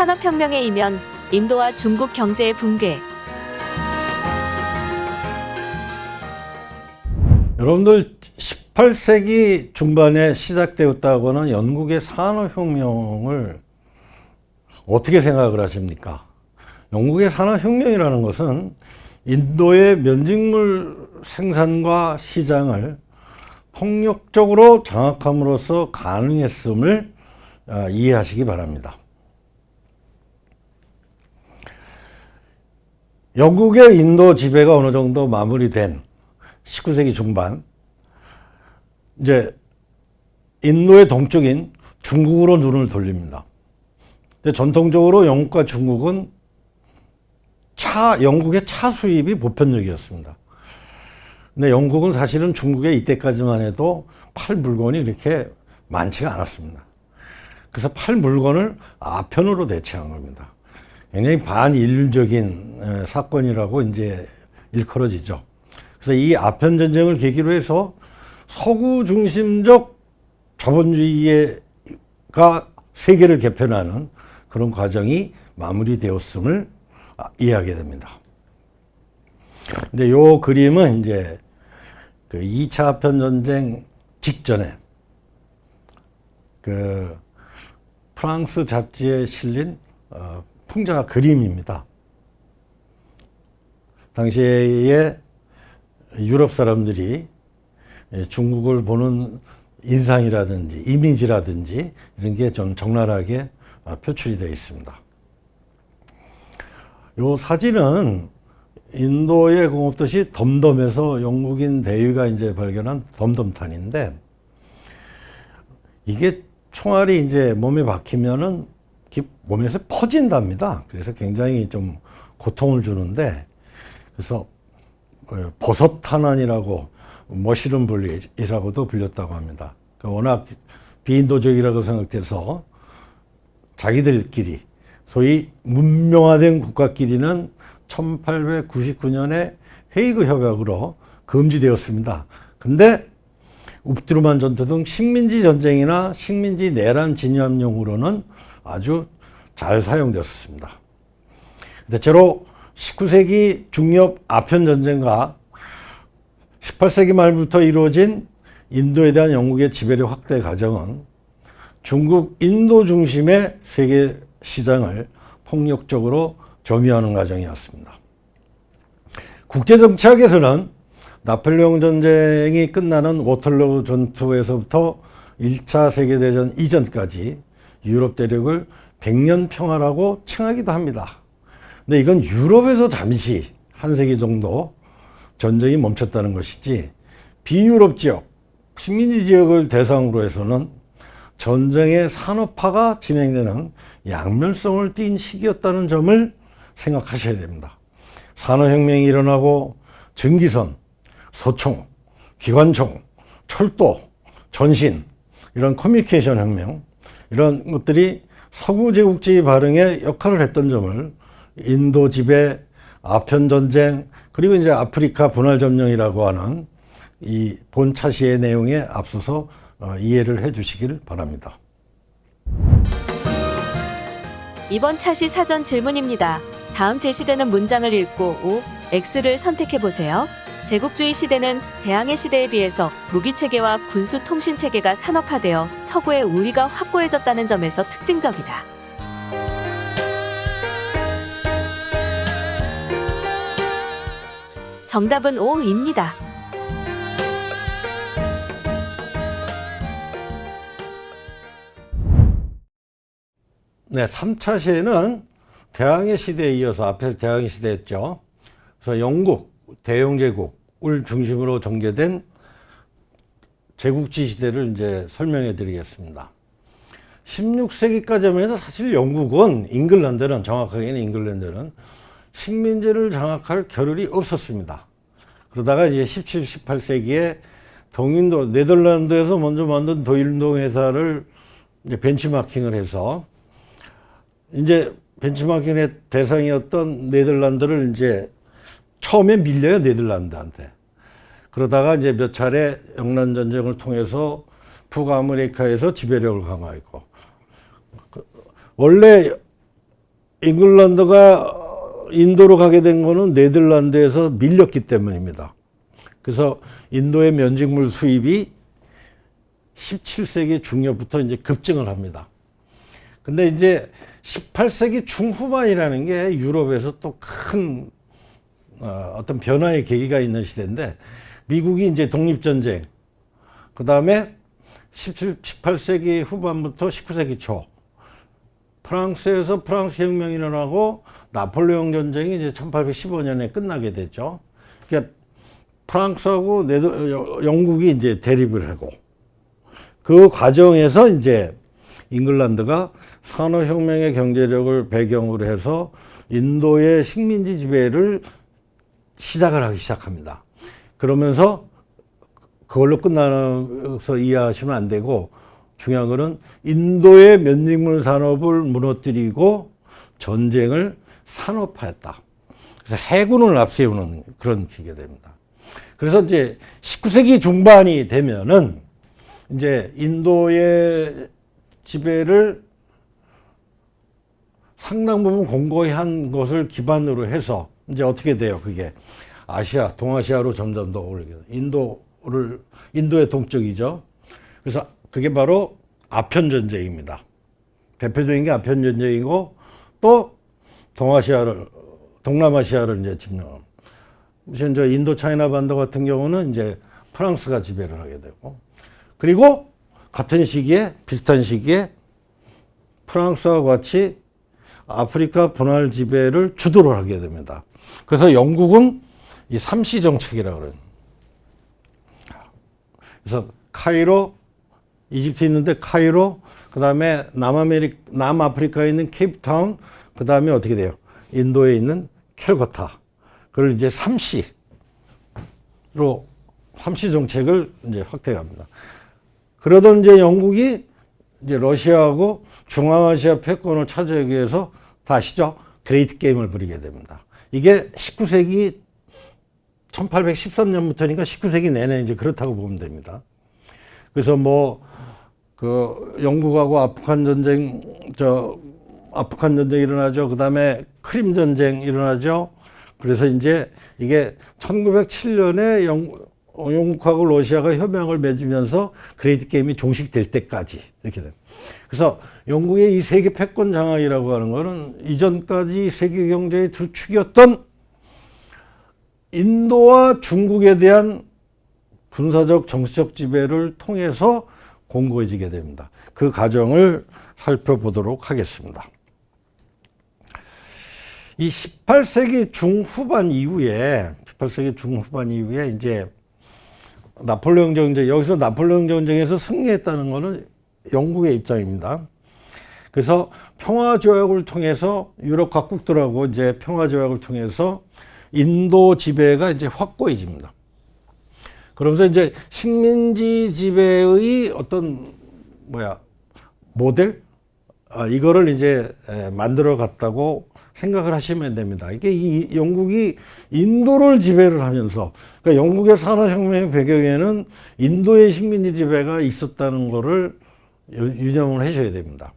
산업혁명의 이면 인도와 중국 경제의 붕괴. 여러분들 18세기 중반에 시작되었다고 하는 영국의 산업혁명을 어떻게 생각을 하십니까? 영국의 산업혁명이라는 것은 인도의 면직물 생산과 시장을 폭력적으로 장악함으로써 가능했음을 아, 이해하시기 바랍니다. 영국의 인도 지배가 어느 정도 마무리된 19세기 중반, 이제 인도의 동쪽인 중국으로 눈을 돌립니다. 전통적으로 영국과 중국은 차, 영국의 차 수입이 보편적이었습니다. 근데 영국은 사실은 중국에 이때까지만 해도 팔 물건이 그렇게 많지가 않았습니다. 그래서 팔 물건을 아편으로 대체한 겁니다. 굉장히 반인륜적인 에, 사건이라고 이제 일컬어지죠. 그래서 이 아편 전쟁을 계기로 해서 서구 중심적 자본주의가 세계를 개편하는 그런 과정이 마무리되었음을 아, 이해하게 됩니다. 근데 요 그림은 이제 그 2차 아편 전쟁 직전에 그 프랑스 잡지에 실린 어, 풍자 그림입니다. 당시에 유럽 사람들이 예, 중국을 보는 인상이라든지 이미지라든지 이런 게 좀 적나라하게 아, 표출이 되어 있습니다. 이 사진은 인도의 공업도시 덤덤에서 영국인 대위가 이제 발견한 덤덤탄인데 이게 총알이 이제 몸에 박히면은 몸에서 퍼진답니다. 그래서 굉장히 좀 고통을 주는데 그래서 어, 버섯 탄환이라고 머시름 분리라고도 불렸다고 합니다. 그러니까 워낙 비인도적이라고 생각돼서 자기들끼리 소위 문명화된 국가끼리는 1899년에 헤이그 협약으로 금지되었습니다. 근데 웁드루만 전투 등 식민지 전쟁이나 식민지 내란 진압용으로는 아주 잘 사용되었습니다. 대체로 19세기 중엽 아편 전쟁과 18세기 말부터 이루어진 인도에 대한 영국의 지배력 확대 과정은 중국 인도 중심의 세계 시장을 폭력적으로 점유하는 과정이었습니다. 국제정치학에서는 나폴레옹 전쟁이 끝나는 워털로 전투에서부터 1차 세계대전 이전까지 유럽 대륙을 백년 평화라고 칭하기도 합니다. 근데 이건 유럽에서 잠시 한 세기 정도 전쟁이 멈췄다는 것이지 비유럽 지역, 식민지 지역을 대상으로 해서는 전쟁의 산업화가 진행되는 양면성을 띈 시기였다는 점을 생각하셔야 됩니다. 산업혁명이 일어나고 전기선, 소총, 기관총, 철도, 전신, 이런 커뮤니케이션 혁명, 이런 것들이 서구 제국주의 발흥에 역할을 했던 점을 인도 지배, 아편 전쟁, 그리고 이제 아프리카 분할 점령이라고 하는 이 본차시의 내용에 앞서서 어, 이해를 해 주시길 바랍니다. 이번 차시 사전 질문입니다. 다음 제시되는 문장을 읽고 O, X를 선택해 보세요. 제국주의 시대는 대항해 시대에 비해서 무기 체계와 군수 통신 체계가 산업화되어 서구의 우위가 확고해졌다는 점에서 특징적이다. 정답은 O입니다. 네, 3차 시에는 대항해 시대에 이어서 앞에서 대항해 시대였죠. 그래서 영국, 대영 제국을 중심으로 전개된 제국지 시대를 이제 설명해 드리겠습니다. 16세기까지만 해도 사실 영국은 잉글랜드는 정확하게는 잉글랜드는 식민지를 장악할 겨를이 없었습니다. 그러다가 이제 17, 18세기에 동인도 네덜란드에서 먼저 만든 도일동 회사를 이제 벤치마킹을 해서 이제 벤치마킹의 대상이었던 네덜란드를 이제 처음에 밀려요 네덜란드한테. 그러다가 이제 몇 차례 영란 전쟁을 통해서 북아메리카에서 지배력을 강화했고 그 원래 잉글랜드가 인도로 가게 된 거는 네덜란드에서 밀렸기 때문입니다. 그래서 인도의 면직물 수입이 17세기 중엽부터 이제 급증을 합니다. 근데 이제 18세기 중후반이라는 게 유럽에서 또 큰 어, 어떤 변화의 계기가 있는 시대인데 미국이 이제 독립전쟁, 그 다음에 17, 18세기 후반부터 19세기 초 프랑스에서 프랑스 혁명이 일어나고 나폴레옹 전쟁이 이제 1815년에 끝나게 됐죠. 그러니까 프랑스하고 네더, 여- 영국이 이제 대립을 하고 그 과정에서 이제 잉글랜드가 산업혁명의 경제력을 배경으로 해서 인도의 식민지 지배를 시작을 하기 시작합니다. 그러면서 그걸로 끝나서 이해하시면 안 되고 중요한 거는 인도의 면직물 산업을 무너뜨리고 전쟁을 산업화했다. 그래서 해군을 앞세우는 그런 기계 됩니다. 그래서 이제 19세기 중반이 되면은 이제 인도의 지배를 상당 부분 공고히 한 것을 기반으로 해서 이제 어떻게 돼요? 그게 아시아, 동아시아로 점점 더 오르게. 인도를 인도의 동쪽이죠. 그래서 그게 바로 아편 전쟁입니다. 대표적인 게 아편 전쟁이고 또 동아시아를 동남아시아를 이제 점령. 무슨 저 인도 차이나 반도 같은 경우는 이제 프랑스가 지배를 하게 되고 그리고 같은 시기에 비슷한 시기에 프랑스와 같이 아프리카 분할 지배를 주도를 하게 됩니다. 그래서 영국은 이 삼시 정책이라고 그래요. 그래서 카이로, 이집트 있는데 카이로, 그 다음에 남아메리, 남아프리카에 있는 케이프타운, 그 다음에 어떻게 돼요? 인도에 있는 캘커타. 그걸 이제 삼시로, 삼시 정책을 이제 확대해 갑니다. 그러던 이제 영국이 이제 러시아하고 중앙아시아 패권을 차지하기 위해서 다시죠. 그레이트 게임을 부리게 됩니다. 이게 19세기 1813년부터니까 19세기 내내 이제 그렇다고 보면 됩니다. 그래서 뭐, 그, 영국하고 아프간 전쟁, 저, 아프간 전쟁 일어나죠. 그 다음에 크림 전쟁 일어나죠. 그래서 이제 이게 1907년에 영, 어, 영국하고 러시아가 협약을 맺으면서 그레이트 게임이 종식될 때까지 이렇게 됩니다. 그래서 영국의 이 세계 패권 장악이라고 하는 거는 이전까지 세계 경제의 두 축이었던 인도와 중국에 대한 군사적 정치적 지배를 통해서 공고해지게 됩니다. 그 과정을 살펴보도록 하겠습니다. 이 18세기 중후반 이후에 18세기 중후반 이후에 이제 나폴레옹 전쟁 여기서 나폴레옹 전쟁에서 승리했다는 것은 영국의 입장입니다. 그래서 평화 조약을 통해서 유럽 각국들하고 이제 평화 조약을 통해서 인도 지배가 이제 확고해집니다. 그러면서 이제 식민지 지배의 어떤 뭐야 모델 아, 이거를 이제 에, 만들어 갔다고 생각을 하시면 됩니다. 이게 이 영국이 인도를 지배를 하면서 그러니까 영국의 산업혁명의 배경에는 인도의 식민지 지배가 있었다는 거를 유- 유념을 하셔야 됩니다.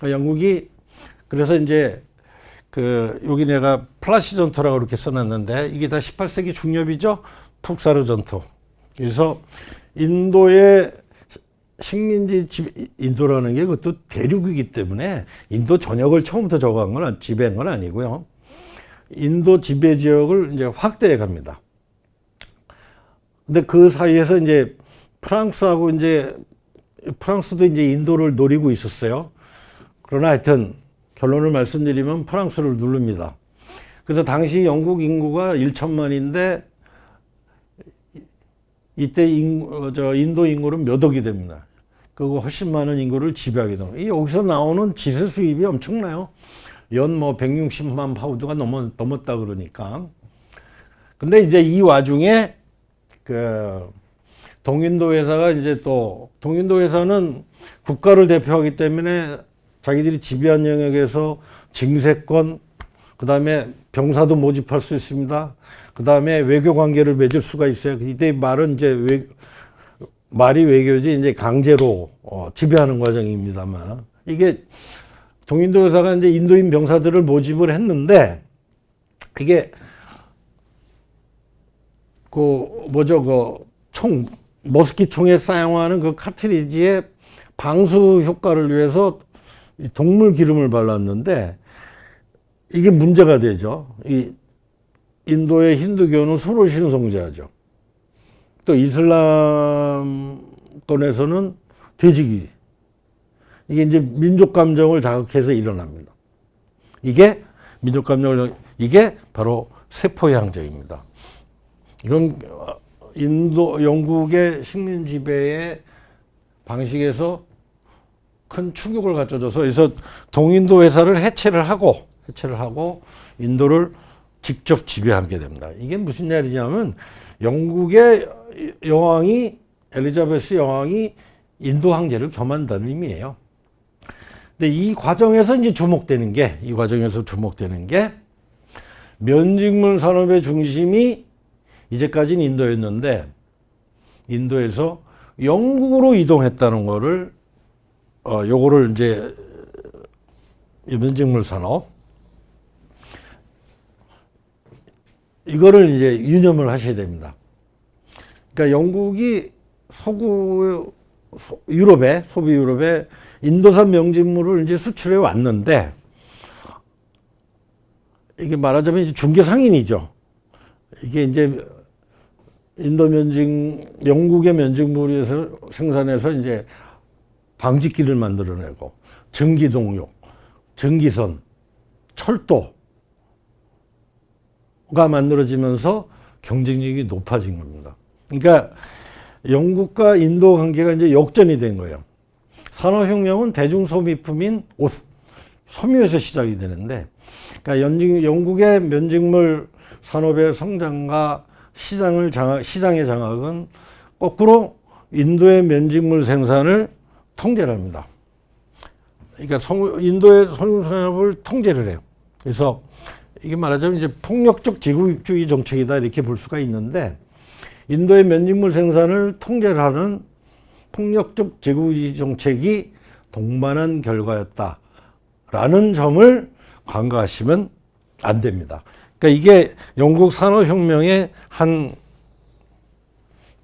그러니까 영국이 그래서 이제 그 여기 내가 플라시 전투라고 이렇게 써놨는데 이게 다 18세기 중엽이죠. 푹사르 전투. 그래서 인도의 식민지 지 인도라는 게 그것도 대륙이기 때문에 인도 전역을 처음부터 저거한 건 지배한 건 아니고요. 인도 지배 지역을 이제 확대해 갑니다. 근데 그 사이에서 이제 프랑스하고 이제 프랑스도 이제 인도를 노리고 있었어요. 그러나 하여튼 결론을 말씀드리면 프랑스를 누릅니다. 그래서 당시 영국 인구가 1천만인데 이때 인, 어, 저 인도 인구는 몇 억이 됩니다. 그거 훨씬 많은 인구를 지배하게 됩니다. 이 여기서 나오는 지세 수입이 엄청나요. 연 뭐 160만 파우드가 넘었, 넘었다 그러니까. 근데 이제 이 와중에 그 동인도 회사가 이제 또 동인도 회사는 국가를 대표하기 때문에 자기들이 지배한 영역에서 징세권, 그 다음에 병사도 모집할 수 있습니다. 그 다음에 외교 관계를 맺을 수가 있어요. 이때 말은 이제 외, 말이 외교지 이제 강제로 어, 지배하는 과정입니다만 이게 동인도 회사가 이제 인도인 병사들을 모집을 했는데 이게 그 뭐죠 그 총 머스키 총에 사용하는 그 카트리지의 방수 효과를 위해서 이 동물 기름을 발랐는데 이게 문제가 되죠. 이 인도의 힌두교는 서로 신성제하죠. 또 이슬람권에서는 돼지기. 이게 이제 민족 감정을 자극해서 일어납니다. 이게 민족 감정을 이게 바로 세포 양적입니다. 이건 어, 인도 영국의 식민 지배의 방식에서 큰 충격을 갖춰줘서 그래서 동인도 회사를 해체를 하고 해체를 하고 인도를 직접 지배하게 됩니다. 이게 무슨 말이냐면 영국의 여왕이 엘리자베스 여왕이 인도 황제를 겸한다는 의미예요. 근데 이 과정에서 이제 주목되는 게 이 과정에서 주목되는 게 면직물 산업의 중심이 이제까지는 인도였는데 인도에서 영국으로 이동했다는 거를 어 요거를 이제 이 면직물 산업 이거를 이제 유념을 하셔야 됩니다. 그러니까 영국이 서구 소- 유럽에 소비 유럽에 인도산 명진물을 이제 수출해 왔는데 이게 말하자면 이제 중개 상인이죠. 이게 이제 인도 면직 영국의 면직물에서 생산해서 이제 방직기를 만들어내고 전기동력, 전기선, 철도가 만들어지면서 경쟁력이 높아진 겁니다. 그러니까 영국과 인도 관계가 이제 역전이 된 거예요. 산업혁명은 대중소비품인 옷, 섬유에서 시작이 되는데, 그러니까 영국의 면직물 산업의 성장과 시장을 장악, 시장의 장악은 거꾸로 인도의 면직물 생산을 통제를 합니다. 그러니까 성, 인도의 섬유 산업을 통제를 해요. 그래서 이게 말하자면 이제 폭력적 제국주의 정책이다 이렇게 볼 수가 있는데 인도의 면직물 생산을 통제를 하는 폭력적 제국주의 정책이 동반한 결과였다라는 점을 간과하시면 안 됩니다. 그러니까 이게 영국 산업혁명의 한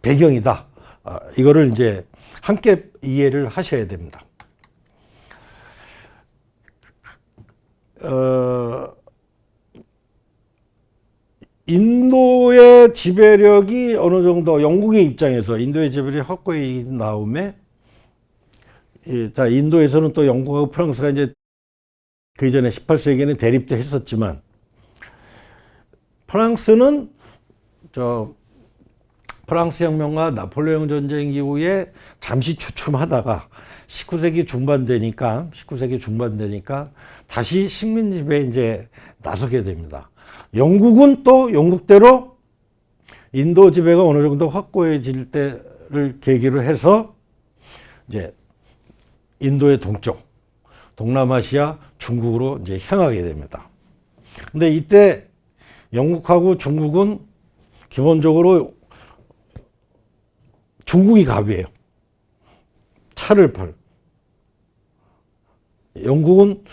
배경이다. 아, 이거를 이제 함께 이해를 하셔야 됩니다. 어, 인도의 지배력이 어느 정도 영국의 입장에서 인도의 지배력이 다음에 예, 자 인도에서는 또 영국하고 프랑스가 이제 그 이전에 18세기에는 대립도 했었지만 프랑스는 저 프랑스 혁명과 나폴레옹 전쟁 이후에 잠시 주춤하다가 19세기 중반 되니까 19세기 중반 되니까 다시 식민 지배에 이제 나서게 됩니다. 영국은 또 영국대로 인도 지배가 어느 정도 확고해질 때를 계기로 해서 이제 인도의 동쪽, 동남아시아, 중국으로 이제 향하게 됩니다. 근데 이때 영국하고 중국은 기본적으로 중국이 갑이에요. 차를 팔. 영국은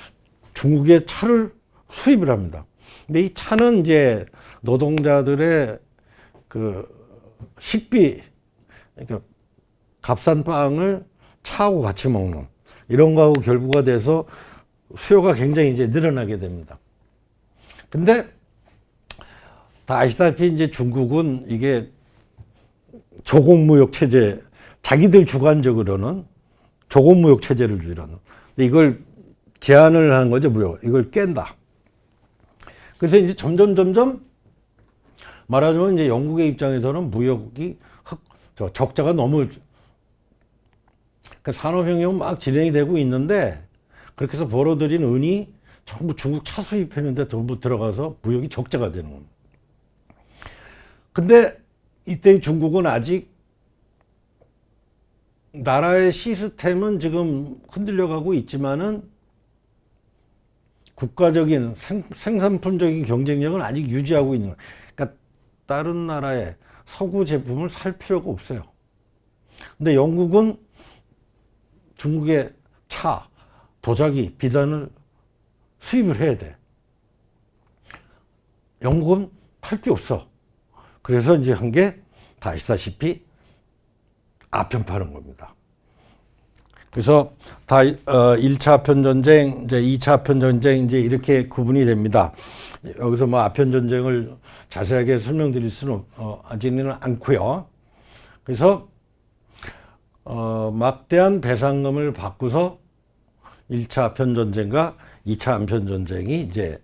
중국의 차를 수입을 합니다. 근데 이 차는 이제 노동자들의 그 식비, 그러니까 값싼 빵을 차하고 같이 먹는 이런 거하고 결부가 돼서 수요가 굉장히 이제 늘어나게 됩니다. 근데 다 아시다시피 이제 중국은 이게 조공무역 체제, 자기들 주관적으로는 조공무역 체제를. 근데 이걸 제한을 하는 거죠, 무역. 이걸 깬다. 그래서 이제 점점, 점점 말하자면 이제 영국의 입장에서는 무역이 흑, 저 적자가 너무 그 산업혁명은 막 진행이 되고 있는데 그렇게 해서 벌어들인 은이 전부 중국 차 수입했는데 전부 들어가서 무역이 적자가 되는 겁니다. 근데 이때 중국은 아직 나라의 시스템은 지금 흔들려가고 있지만은 국가적인 생, 생산품적인 경쟁력은 아직 유지하고 있는. 그러니까 다른 나라의 서구 제품을 살 필요가 없어요. 근데 영국은 중국의 차, 도자기, 비단을 수입을 해야 돼. 영국은 팔 게 없어. 그래서 이제 한 게 다 아시다시피 아편 파는 겁니다. 그래서 다 어, 1차 아편 전쟁, 이제 2차 아편 전쟁 이제 이렇게 구분이 됩니다. 여기서 뭐 아편 전쟁을 자세하게 설명드릴 수는 어, 아직은 않고요. 그래서 어, 막대한 배상금을 받고서 1차 아편 전쟁과 2차 안편 전쟁이 이제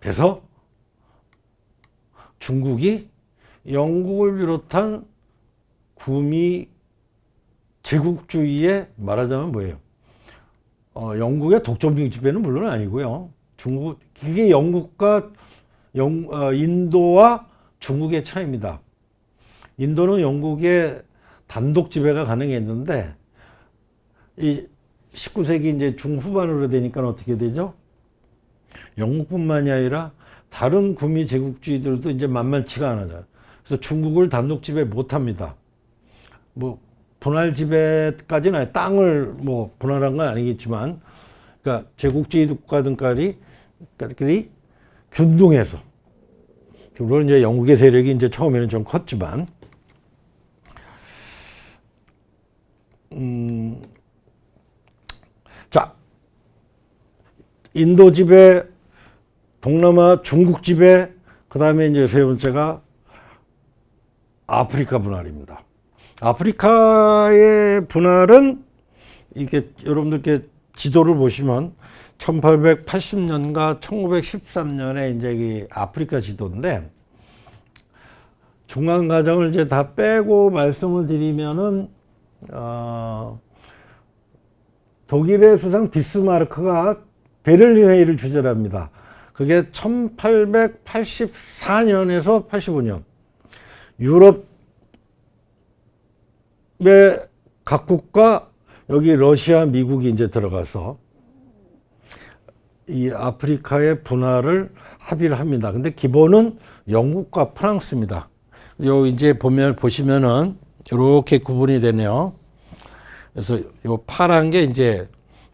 돼서 중국이 영국을 비롯한 구미 제국주의에 말하자면 뭐예요? 어, 영국의 독점주의 지배는 물론 아니고요. 중국 이게 영국과 영, 어, 인도와 중국의 차이입니다. 인도는 영국의 단독 지배가 가능했는데 이 19세기 이제 중후반으로 되니까 어떻게 되죠? 영국뿐만이 아니라 다른 구미 제국주의들도 이제 만만치가 않아요. 그래서 중국을 단독 지배 못 합니다. 뭐 분할 지배까지는 아니, 땅을 뭐 분할한 건 아니겠지만 그러니까 제국주의 국가들끼리 들끼리 균등해서 물론 이제 영국의 세력이 이제 처음에는 좀 컸지만 음, 자 인도 지배, 동남아 중국 지배, 그 다음에 이제 세 번째가 아프리카 분할입니다. 아프리카의 분할은 이게 여러분들께 지도를 보시면 1880년과 1913년에 이제 이 아프리카 지도인데 중간 과정을 이제 다 빼고 말씀을 드리면은 어, 독일의 수상 비스마르크가 베를린 회의를 주재합니다. 그게 1884년에서 85년 유럽의 각국과 여기 러시아, 미국이 이제 들어가서 이 아프리카의 분할을 합의를 합니다. 근데 기본은 영국과 프랑스입니다. 요 이제 보면 보시면은 이렇게 구분이 되네요. 그래서 요 파란 게 이제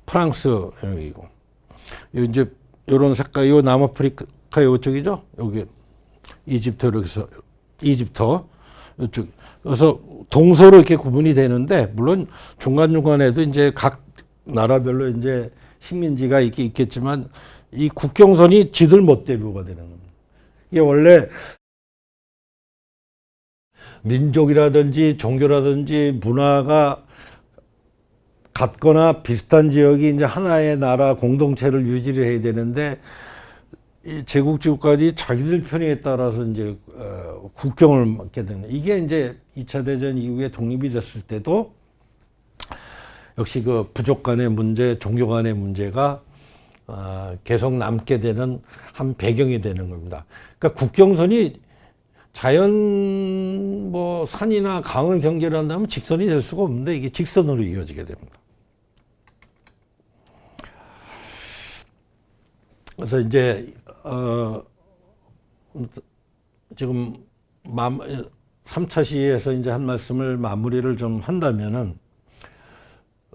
프랑스 영역이고, 요 이제 요런 색깔, 요 남아프리카 요쪽이죠. 여기 이집트 이렇게서 이집트 요쪽. 그래서 동서로 이렇게 구분이 되는데 물론 중간 중간에도 이제 각 나라별로 이제 식민지가 있긴 있겠지만 이 국경선이 지들 멋대로가 되는 겁니다. 이게 원래 민족이라든지 종교라든지 문화가 같거나 비슷한 지역이 이제 하나의 나라 공동체를 유지를 해야 되는데 이 제국주의국가들이 자기들 편의에 따라서 이제 어, 국경을 맞게 되는 이게 이제 2차 대전 이후에 독립이 됐을 때도 역시 그 부족 간의 문제, 종교 간의 문제가 어, 계속 남게 되는 한 배경이 되는 겁니다. 그러니까 국경선이 자연 뭐 산이나 강을 경계를 한다면 직선이 될 수가 없는데 이게 직선으로 이어지게 됩니다. 그래서 이제 어 지금 마 3차 시에서 이제 한 말씀을 마무리를 좀 한다면은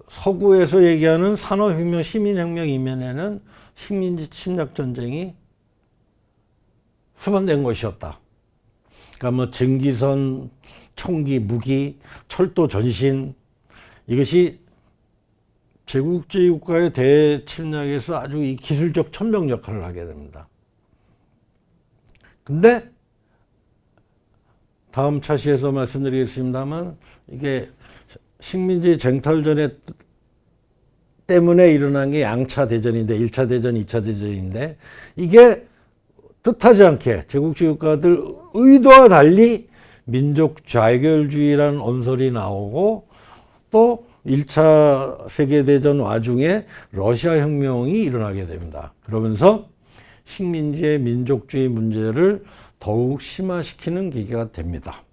서구에서 얘기하는 산업혁명, 시민혁명 이면에는 식민지 침략 전쟁이 수반된 것이었다. 그러니까 뭐 증기선, 총기, 무기, 철도 전신 이것이 제국주의 국가의 대침략에서 아주 이 기술적 천명 역할을 하게 됩니다. 근데 다음 차시에서 말씀드리겠습니다만 이게 식민지 쟁탈전에 때문에 일어난 게 양차 대전인데 1차 대전, 2차 대전인데 이게 뜻하지 않게 제국주의 국가들 의도와 달리 민족 좌결주의라는 언설이 나오고 또 1차 세계대전 와중에 러시아 혁명이 일어나게 됩니다. 그러면서 식민지의 민족주의 문제를 더욱 심화시키는 계기가 됩니다.